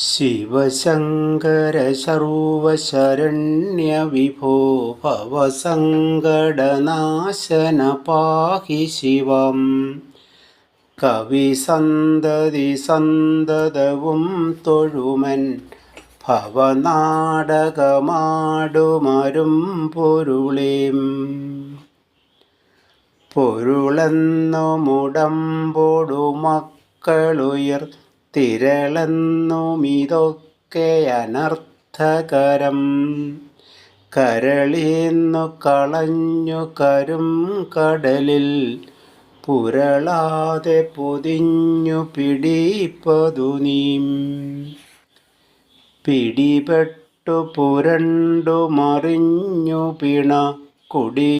ശിവശങ്കര സർവശരണ്യവിഭോ ഭവസങ്കടനാശന പാഹി ശിവം കവിസന്തതി സന്തതവും തൊഴുമൻ ഭവനാടകമാടുമരും പൊരുളേം പൊരുളെന്നു മുടമ്പോടു മക്കളുയർ തിരളെന്നുമിതൊക്കെ അനർത്ഥകരം. കരളിന്നു കളഞ്ഞു കരും കടലിൽ പുരളാതെ പൊതിഞ്ഞു പിടിപ്പതു നീം. പിടിപെട്ടു പുരണ്ടു മറിഞ്ഞു പിണ കുടി